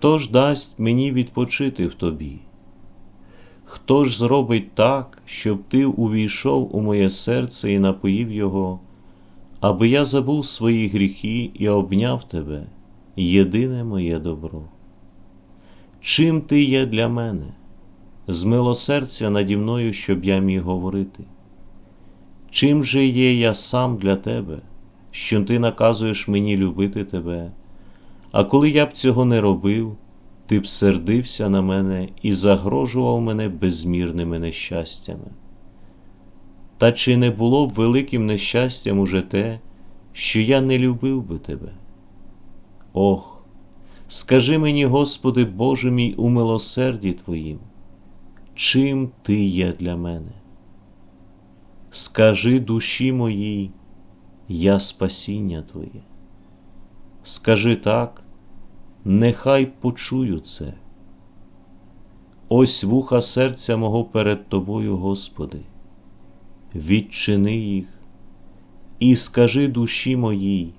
хто ж дасть мені відпочити в тобі? Хто ж зробить так, щоб ти увійшов у моє серце і напоїв його, аби я забув свої гріхи і обняв тебе, єдине моє добро? Чим ти є для мене? З милосердя наді мною, щоб я міг говорити? Чим же є я сам для тебе, що ти наказуєш мені любити тебе? А коли я б цього не робив, ти б сердився на мене і загрожував мене безмірними нещастями. Та чи не було б великим нещастям уже те, що я не любив би тебе? Ох, скажи мені, Господи, Боже мій, у милосерді Твоїм, чим Ти є для мене? Скажи душі моїй, я спасіння Твоє. Скажи так, нехай почую це. Ось вуха серця мого перед Тобою, Господи, відчини їх і скажи душі моїй,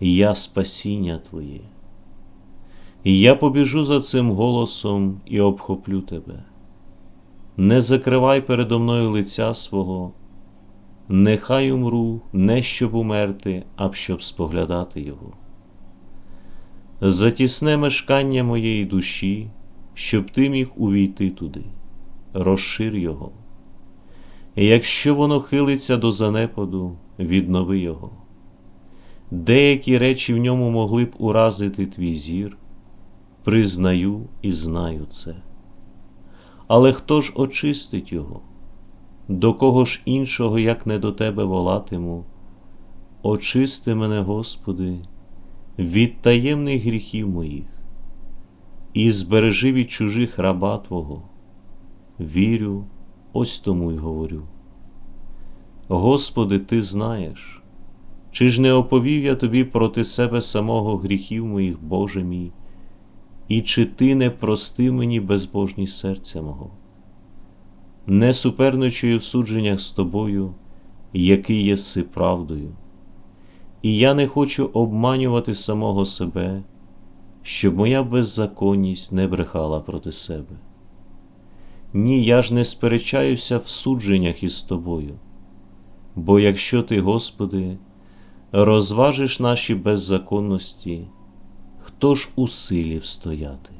я спасіння Твоє. Я побіжу за цим голосом і обхоплю Тебе. Не закривай передо мною лиця свого, нехай умру, не щоб умерти, а щоб споглядати Його. Затісне мешкання моєї душі, щоб ти міг увійти туди, розшир його. Якщо воно хилиться до занепаду, віднови його. Деякі речі в ньому могли б уразити твій зір, признаю і знаю це. Але хто ж очистить його? До кого ж іншого, як не до тебе волатиму? Очисти мене, Господи, від таємних гріхів моїх, і збережи від чужих раба Твого. Вірю, ось тому й говорю. Господи, Ти знаєш, чи ж не оповів я тобі проти себе самого гріхів моїх, Боже мій, і чи ти не простив мені безбожність серця мого? Не суперничую в судженнях з тобою, який єси правдою. І я не хочу обманювати самого себе, щоб моя беззаконність не брехала проти себе. Ні, я ж не сперечаюся в судженнях із тобою, бо якщо ти, Господи, розважиш наші беззаконності, хто ж у силі встояти?